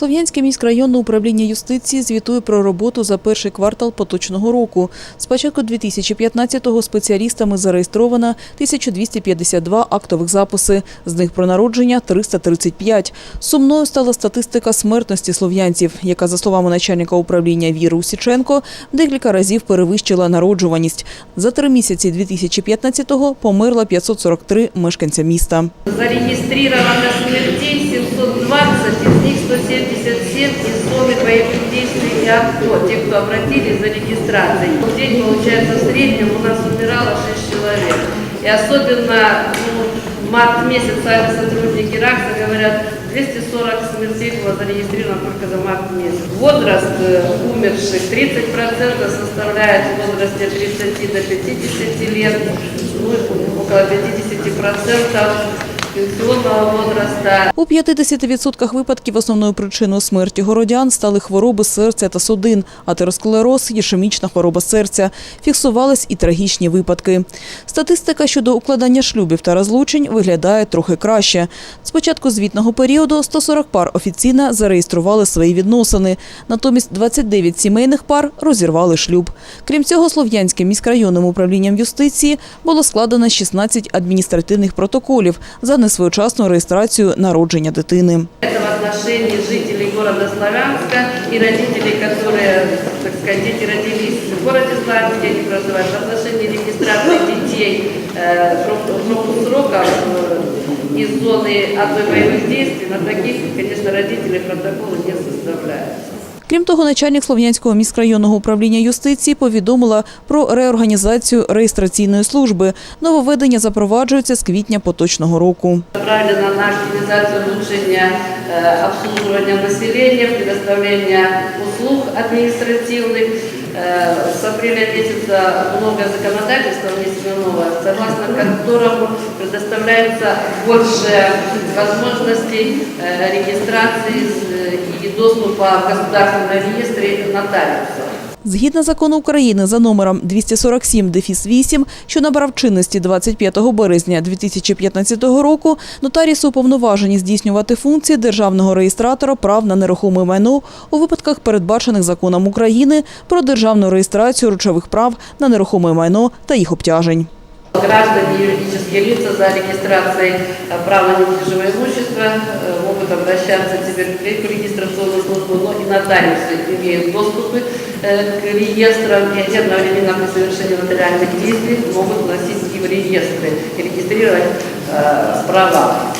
Слов'янське міськрайонне управління юстиції звітує про роботу за перший квартал поточного року. З початку 2015-го спеціалістами зареєстровано 1252 актових записи, з них про народження – 335. Сумною стала статистика смертності слов'янців, яка, за словами начальника управління Віри Усіченко, декілька разів перевищила народжуваність. За три місяці 2015-го померло 543 мешканця міста. Зарегистрировано смертей 720, из них 177 из зоны боевых действий и АТО, те, кто обратились за регистрацией. В день, получается, в среднем у нас умирало 6 человек. И особенно ну, март месяц сами сотрудники РАКСа говорят, 240 смертей было зарегистрировано только за март месяц. Возраст э, умерших 30% составляет в возрасте от 30 до 50 лет, ну, около 50% У 50% випадків основною причиною смерті городян стали хвороби серця та судин, атеросклероз, ішемічна хвороба серця. Фіксувались і трагічні випадки. Статистика щодо укладання шлюбів та розлучень виглядає трохи краще. З початку звітного періоду 140 пар офіційно зареєстрували свої відносини. Натомість 29 сімейних пар розірвали шлюб. Крім цього, Слов'янським міськрайонним управлінням юстиції було складено 16 адміністративних протоколів за несвоєчасну реєстрацію народження дитини. Это в отношении жителей города Славянска и родителей, которые, так сказать, дети родились в городе Славянске, они проживают в отношении регистрации детей э, пропуск срока э, из зоны АТО и боевых действий. На таких, конечно, родители протоколы не составляются. Крім того, начальник Слов'янського міськрайонного управління юстиції повідомила про реорганізацію реєстраційної служби. Нововведення запроваджується з квітня поточного року. Направлено на активизацию улучшения обслуговування населення, предоставлення услуг административных. Э, с апреля месяца много законодательства внесено новое, согласно которому предоставляется больше возможностей э, регистрации э, и доступа в государственном реестре нотариусов. Згідно закону України за номером 247 дефіс 8, що набрав чинності 25 березня 2015 року, нотаріуси уповноважені здійснювати функції державного реєстратора прав на нерухоме майно у випадках, передбачених законом України про державну реєстрацію речових прав на нерухоме майно та їх обтяжень. Граждане и юридические лица за регистрацией э, права на недвижимое имущество э, могут обращаться теперь к регистрационной службе, но и нотариусы имеют доступы э, к реестрам и они одновременно при совершении нотариальных действий могут вносить и в реестры и регистрировать э, права.